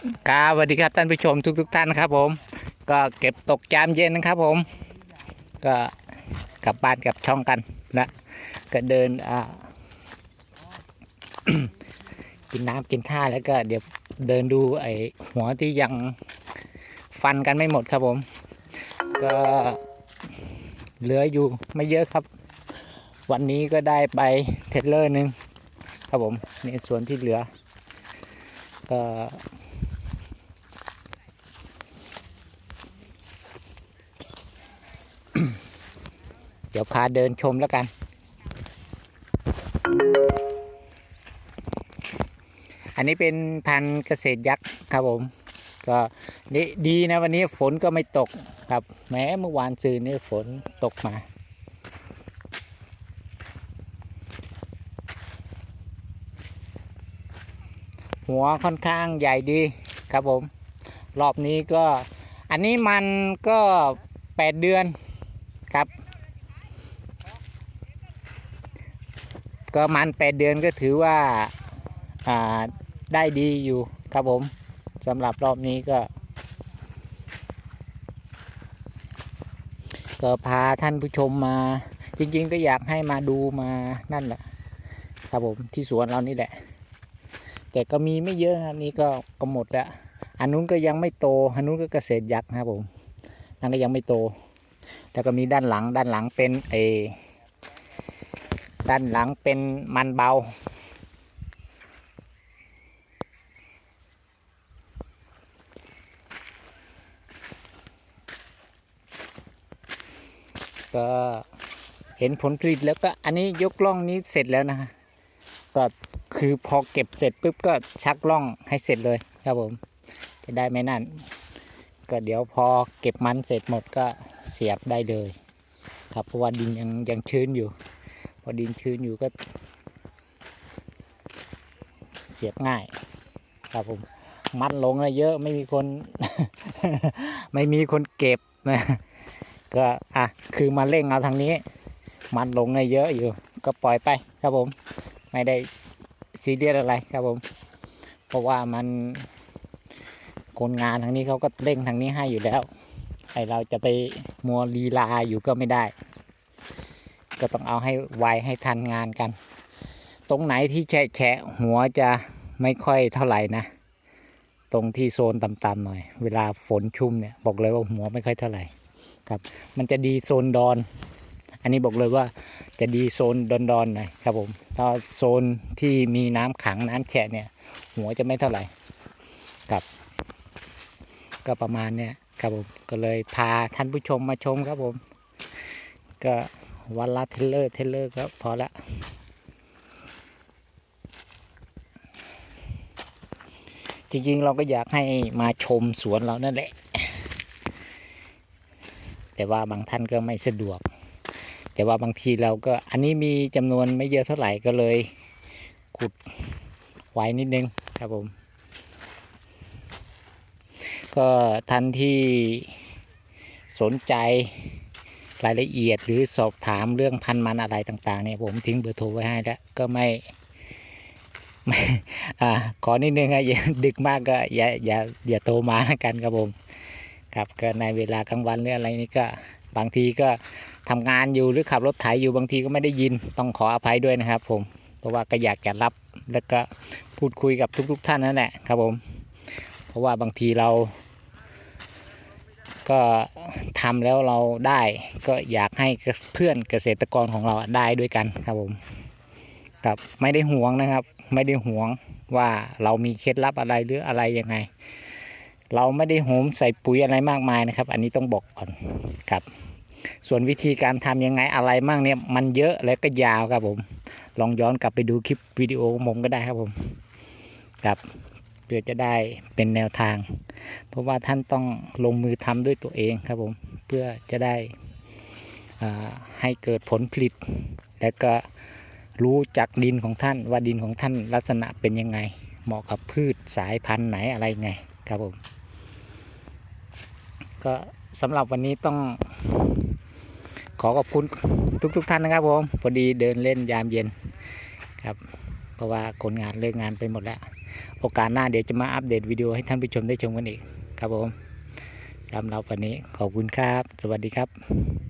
ครับสวัสดีครับท่านผู้ชมทุกทุกๆท่านครับ ผม ก็เก็บตกจามเย็นนะครับ ผม ก็กลับบ้านกลับช่องกันนะก็เดินอ่ากินน้ำกินท่าแล้วก็เดี๋ยวเดินดูไอ้หัวที่ยังฟันกันไม่หมดครับผม ก็เหลืออยู่ไม่เยอะครับ วันนี้ก็ได้ไปเทเลอร์หนึ่งครับผมในส่วนที่เหลือ ก็ เดี๋ยวพาเดินชมแล้วกัน อันนี้เป็นพันธุ์เกษตรยักษ์ครับผม ก็นี่ดีนะวันนี้ฝนก็ไม่ตกครับแม้เมื่อวานซืนนี่ฝนตกมาหัวค่อนข้างใหญ่ดีครับผม รอบนี้ก็อันนี้มันก็แปดเดือนครับ ก็มันแปดเดือนก็ถือว่าได้ดีอยู่ครับผมสำหรับรอบนี้ก็ ก็พาท่านผู้ชมมา จริง ๆ ก็อยากให้มาดูมานั่นแหละ ครับผมที่สวนเรานี่แหละ แต่ก็มีไม่เยอะครับนี่ก็ก็หมดแล้วอันนู้นก็ยังไม่โตอันนู้นก็เกษตรยักษ์ครับผมนั่นก็ยังไม่โต แล้วก็มีด้านหลังด้านหลังเป็นเอ ด้านหลังเป็นมันเบา ก็เห็นผลผลิตแล้วก็อันนี้ยกล่องนี้เสร็จแล้วนะก็คือพอเก็บเสร็จปุ๊บก็ชักล่องให้เสร็จเลยครับผม จะได้ไม่นั่น ก็เดี๋ยวพอเก็บมันเสร็จหมดก็เสียบได้เลย ครับเพราะว่าดินยังยังชื้นอยู่ พอดินชื้นอยู่ก็เสียบง่าย ครับผม มัดลงเลยเยอะไม่มีคน ไม่มีคนเก็บนะก็อะคือมาเร่งเอาทางนี้ มันลงในเยอะอยู่ ก็ปล่อยไปครับผม ไม่ได้ซีเรียสอะไรครับผม เพราะว่ามันคนงานทางนี้เขาก็เร่งทางนี้ให้อยู่แล้วไอเราจะไปมัวลีลาอยู่ก็ไม่ได้ ก็ต้องเอาให้ไวให้ทันงานกัน ตรงไหนที่แฉะแฉะหัวจะไม่ค่อยเท่าไหร่นะ ตรงที่โซนต่ำๆหน่อย เวลาฝนชุ่มเนี่ยบอกเลยว่าหัวไม่ค่อยเท่าไหร่ครับ มันจะดีโซนดอน อันนี้บอกเลยว่าจะดีโซนดอนดอนๆหน่อยครับผมถ้าโซนที่มีน้ำขังน้ำแฉะเนี่ย หัวจะไม่เท่าไหร่ครับ ก็ประมาณเนี้ยครับผมก็เลยพาท่านผู้ชมมาชมครับผม ก็ วันละเทเลอร์เทเลอร์ก็พอละ จริงๆเราก็อยากให้มาชมสวนเรานั่นแหละ แต่ว่าบางท่านก็ไม่สะดวก แต่ว่าบางทีเราก็อันนี้มีจำนวนไม่เยอะเท่าไหร่ก็เลย ขุดไว้นิดนึงครับผม ก็ท่านที่สนใจ รายละเอียดหรือสอบถามเรื่องพันธุ์มันอะไรต่างๆเนี่ยผมทิ้งเบอร์โทรไว้ให้แล้วก็ไม่ไม่อ่าขอนิดนึงอะอย่าดึกมากก็อย่าอย่าอย่าโทรมากันครับผมครับก็ในเวลากลางวันหรืออะไรนี่ก็บางทีก็ทำงานอยู่หรือขับรถไถอยู่บางทีก็ไม่ได้ยินต้องขออภัยด้วยนะครับผมเพราะว่าก็อยากจะรับแล้วก็พูดคุยกับทุก ๆ ท่านนั่นแหละครับผม เพราะว่าบางทีเรา ก็ทำแล้วเราได้ ก็อยากให้เพื่อนเกษตรกรของเราได้ด้วยกันครับผมครับไม่ได้ห่วงนะครับ ไม่ได้ห่วงว่าเรามีเคล็ดลับอะไรหรืออะไรยังไง เราไม่ได้โหมใส่ปุ๋ยอะไรมากมายนะครับ อันนี้ต้องบอกก่อนครับ ส่วนวิธีการทำยังไงอะไรมั่งเนี่ยมันเยอะและก็ยาวครับผม ลองย้อนกลับไปดูคลิปวิดีโอของผมก็ได้ครับผม ครับ พื่อจะได้เป็นแนวทาง เพราะว่าท่านต้องลงมือทำด้วยตัวเองครับผมเพื่อจะได้ให้เกิดผลผลิต และก็รู้จักดินของท่านว่าดินของท่านลักษณะเป็นยังไง เหมาะกับพืชสายพันธุ์ไหนอะไรไงครับผมก็สำหรับวันนี้ต้องขอขอบคุณทุกๆทท่านนะครับผมพอดีเดินเล่นยามเย็นครับ เพราะว่าคนงานเลิกงานไปหมดแล้ว โอกาสหน้าเดี๋ยวจะมาอัปเดตวิดีโอให้ท่านผู้ชมได้ชมกันอีกครับผมสำหรับวันนี้ขอบคุณครับ สวัสดีครับ